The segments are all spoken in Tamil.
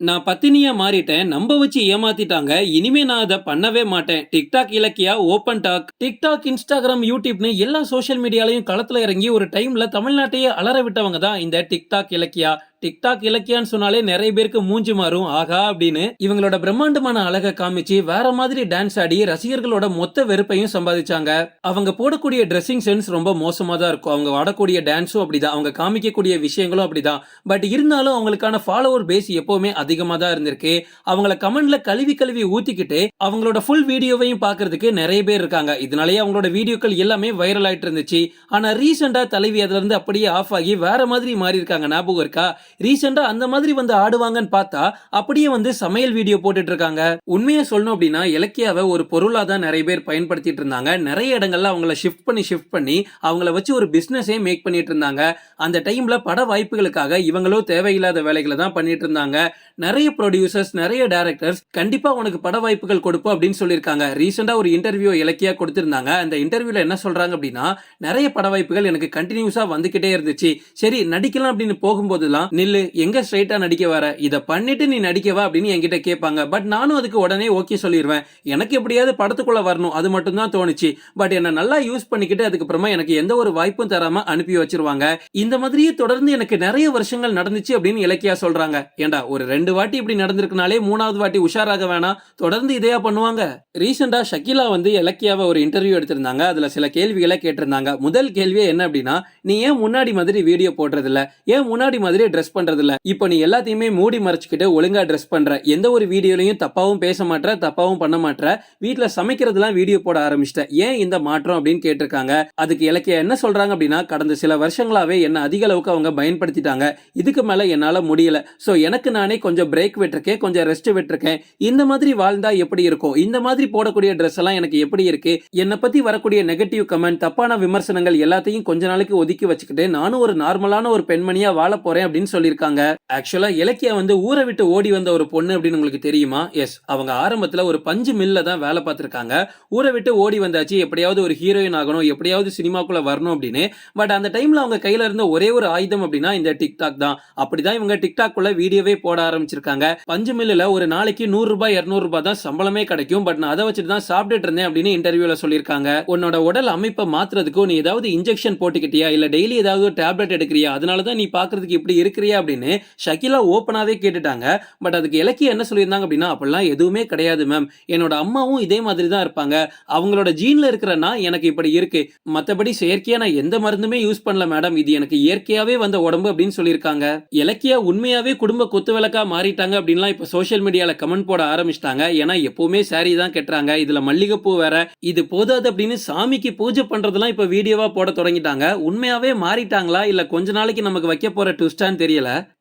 நான் பத்தினியா மாறிட்டேன். நம்ப வச்சு ஏமாத்திட்டாங்க. இனிமே நான் அதை பண்ணவே மாட்டேன். TikTok Ilakkiya open talk TikTok Instagram யூடியூப்னு எல்லா சோஷியல் மீடியாலையும் களத்துல இறங்கி ஒரு டைம்ல தமிழ்நாட்டையே அலற விட்டவங்க தான் இந்த டிக்டாக் இலக்கியா. டிக்டாக் இலக்கியான்னு சொன்னாலே நிறைய பேருக்கு மூஞ்சி மாறும். ஆகா அப்படின்னு. இவங்களோட பிரம்மாண்டமான அழகை காமிச்சு வேற மாதிரி டான்ஸ் ஆடி ரசிகர்களோட மொத்த வெறுப்பையும் சம்பாதிச்சாங்க. அவங்க போடக்கூடிய ட்ரெஸ்ஸிங் சென்ஸ் ரொம்ப மோசமா தான் இருக்கும். அவங்க ஆடக்கூடிய டான்ஸும் அப்படிதான். அவங்க காமிக்கக்கூடிய விஷயங்களும் அப்படிதான். பட் இருந்தாலும் அவங்களுக்கான ஃபாலோவர் பேஸ் எப்பவுமே அதிகமா தான் இருந்திருக்கு. அவங்கள கமெண்ட்ல கழுவி கழுவி ஊத்திக்கிட்டு அவங்களோட ஃபுல் வீடியோவையும் பாக்குறதுக்கு நிறைய பேர் இருக்காங்க. இதனாலேயே அவங்களோட வீடியோக்கள் எல்லாமே வைரல் ஆயிட்டு இருந்துச்சு. ஆனா ரீசெண்டா தலைவி அதுல இருந்து அப்படியே ஆஃப் ஆகி வேற மாதிரி மாறி இருக்காங்க ஞாபகம் இருக்கா? ரீசெண்டா அந்த மாதிரி வந்து ஆடுவாங்கன்னு பார்த்தா அப்படியே வந்து சமையல் வீடியோ போட்டுட்டு இருக்காங்க உண்மையை சொல்லணும் அப்படின்னா இலக்கியாவை ஒரு பொருளா தான் நிறைய பேர் பயன்படுத்திட்டு இருந்தாங்க. நிறைய இடங்கள்ல அவங்கள ஷிஃப்ட் பண்ணி ஷிஃப்ட் பண்ணி அவங்கள வச்சு ஒரு பிசினஸே மேக் பண்ணிட்டு இருந்தாங்க. அந்த டைம்ல பட வாய்ப்புகளுக்காக இவங்களும் தேவையில்லாத வேலைகளை தான் பண்ணிட்டு இருந்தாங்க. நிறைய ப்ரொடியூசர்ஸ் நிறைய டேரக்டர்ஸ் கண்டிப்பா உனக்கு பட வாய்ப்புகள் கொடுப்போம் அப்படின்னு சொல்லியிருக்காங்க. ரீசெண்டா ஒரு இன்டர்வியூ இலக்கியா கொடுத்திருந்தாங்க. அந்த இன்டர்வியூல என்ன சொல்றாங்க அப்படின்னா நிறைய பட வாய்ப்புகள் எனக்கு கண்டினியூஸா வந்துகிட்டே இருந்துச்சு. சரி நடிக்கலாம் அப்படின்னு போகும்போதெல்லாம் நில்லு எங்க ஸ்ட்ரைட்டா நடிக்க வர? இதை பண்ணிட்டு நீ நடிக்கவா அப்படின்னு என்கிட்ட கேட்பாங்க. பட் நானும் அதுக்கு உடனே ஓகே சொல்லிடுவேன் எனக்கு எப்படியாவது படத்துக்குள்ள வரணும். அது மட்டும் தான் தோணுச்சு. பட் என்ன நல்லா யூஸ் பண்ணிக்கிட்டு அதுக்கப்புறமா எனக்கு எந்த ஒரு வாய்ப்பும் தராம அனுப்பி வச்சிருவாங்க. இந்த மாதிரியே தொடர்ந்து எனக்கு நிறைய வருஷங்கள் நடந்துச்சு அப்படின்னு இலக்கியா சொல்றாங்க. ஏண்டா ஒரு ரெண்டு வாட்டி இப்படி நடந்திருக்குனாலே மூணாவது வாட்டி உஷாராக வேணாம். தொடர்ந்து இதையா பண்ணுவாங்க. ரீசெண்டா ஷக்கிலா வந்து இலக்கியாவை ஒரு இன்டர்வியூ எடுத்திருந்தாங்க. அதுல சில கேள்விகளை கேட்டிருந்தாங்க. முதல் கேள்வியே என்ன அப்படின்னா நீ ஏன் முன்னாடி மாதிரி வீடியோ போடுறதில்ல? ஏன் முன்னாடி மாதிரி ட்ரெஸ் பண்றது இல்ல இப்போ நீ எல்லாத்தையுமே மூடி மறைச்சிக்கிட்டு ஒழுங்கா ட்ரெஸ் பண்ற. எந்த ஒரு வீடியோலையும் தப்பாவும் பேச மாட்ற தப்பாவும் பண்ண மாட்ற. வீட்ல சமைக்கிறதுலாம் வீடியோ போட ஆரம்பிச்சிட்ட. ஏன் இந்த மாற்றம் அப்படின்னு கேட்டிருக்காங்க. அதுக்கு இலக்கிய என்ன சொல்றாங்க அப்படின்னா கடந்த சில வருஷங்களாவே என்ன அதிக அளவுக்கு அவங்க பயன்படுத்திட்டாங்க. இதுக்கு மேல என்னால முடியல. சோ எனக்கு நானே கொஞ்சம் பிரேக் விட்டுருக்கேன் கொஞ்சம் ரெஸ்ட் விட்டுருக்கேன். இந்த மாதிரி வாழ்ந்தா எப்படி இருக்கும்? இந்த மாதிரி போடக்கூடிய ட்ரெஸ் எல்லாம் எனக்கு எப்படி இருக்கு? என்னை பத்தி வரக்கூடிய நெகட்டிவ் கமெண்ட் தப்பான விமர்சனங்கள் எல்லாத்தையும் கொஞ்ச நாளைக்கு ஒதுக்கி வச்சுக்கிட்டு நானும் ஒரு நார்மலான ஒரு பெண்மணியா வாழ போறேன் அப்படின்னு சொல்லியிருக்காங்க. ஆக்சுவலா இலக்கியா வந்து ஊரை விட்டு ஓடி வந்த ஒரு பொண்ணு அப்படின்னு உங்களுக்கு தெரியுமா? எஸ் அவங்க ஆரம்பத்துல ஒரு பஞ்சு மில்ல தான் வேலை பார்த்திருக்காங்க. ஊரை விட்டு ஓடி வந்தாச்சு எப்படியாவது ஒரு ஹீரோயின் ஆகணும் எப்படியாவது சினிமாக்குள்ள வரணும் அப்படின்னு. பட் அந்த டைம்ல அவங்க கையில இருந்த ஒரே ஒரு ஆயுதம் அப்படின்னா இந்த டிக்டாக் தான். அப்படிதான் இவங்க டிக்டாக் குள்ள வீடியோவே போட ஆரம்பிச்சிருக்காங்க. பஞ்சு மில்லுல ஒரு நாளைக்கு நூறு ரூபாய் இருநூறு ரூபாய் தான் சம்பளமே கிடைக்கும். பட் நான் அதை வச்சுட்டு தான் சாப்பிட்டுட்டு இருந்தேன் அப்படின்னு இன்டர்வியூல சொல்லியிருக்காங்க. உன்னோட உடல் அமைப்பை மாத்துறதுக்கும் நீ ஏதாவது இன்ஜெக்ஷன் போட்டுக்கிட்டியா? இல்ல டெய்லி ஏதாவது டேப்லெட் எடுக்கிறியா? அதனால தான் நீ பாக்குறதுக்கு இப்படி இருக்கிறியா அப்படின்னு ஷகிலா ஓப்பனாவே கேட்டுட்டாங்க. பட் அதுக்கு இலக்கிய என்ன சொல்லியிருந்தாங்க அப்படின்னா அப்படிலாம் எதுவுமே கிடையாது மேம் என்னோட அம்மாவும் இதே மாதிரி தான் இருப்பாங்க. அவங்களோட ஜீன்ல இருக்கிறனா எனக்கு இப்படி இருக்கு. மத்தபடி செயற்கையா நான் எந்த மருந்துமே யூஸ் பண்ணல மேடம் இது எனக்கு இயற்கையாவே வந்த உடம்பு அப்படின்னு சொல்லியிருக்காங்க. இலக்கியா உண்மையாவே குடும்ப குத்து விளக்கா மாறிட்டாங்க அப்படின்லாம் இப்ப சோஷியல் மீடியால கமெண்ட் போட ஆரம்பிச்சிட்டாங்க. ஏன்னா எப்பவுமே சாரி தான் கட்டுறாங்க. இதுல மல்லிகைப்பூ வேற. இது போதாது அப்படின்னு சாமிக்கு பூஜை பண்றதெல்லாம் இப்ப வீடியோவா போட தொடங்கிட்டாங்க. உண்மையாவே மாறிட்டாங்களா? இல்ல கொஞ்ச நாளைக்கு நமக்கு வைக்க போற ட்விஸ்டான்னு தெரியல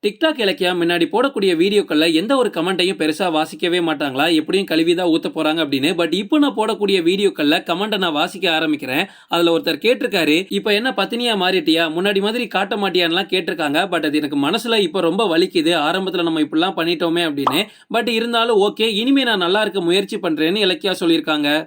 டிக்டாக் இலக்கியா முன்னாடி போடக்கூடிய வீடியோக்கள்ல எந்த ஒரு கமெண்ட்டையும் பெருசா வாசிக்கவே மாட்டாங்களா? எப்படியும் கழுவிதான் ஊத்த போறாங்க அப்படின்னு. பட் இப்போ நான் போடக்கூடிய வீடியோக்கள்ல கமெண்ட்டை நான் வாசிக்க ஆரம்பிக்கிறேன். அதுல ஒருத்தர் கேட்டிருக்காரு இப்ப என்ன பத்தினியா மாறிட்டியா? முன்னாடி மாதிரி காட்ட மாட்டியான்லாம் கேட்டிருக்காங்க. பட் அது எனக்கு மனசுல இப்ப ரொம்ப வலிக்குது. ஆரம்பத்துல நம்ம இப்படிலாம் பண்ணிட்டோமே அப்படின்னு. பட் இருந்தாலும் ஓகே இனிமே நான் நல்லா இருக்க முயற்சி பண்றேன்னு இலக்கியா சொல்லியிருக்காங்க.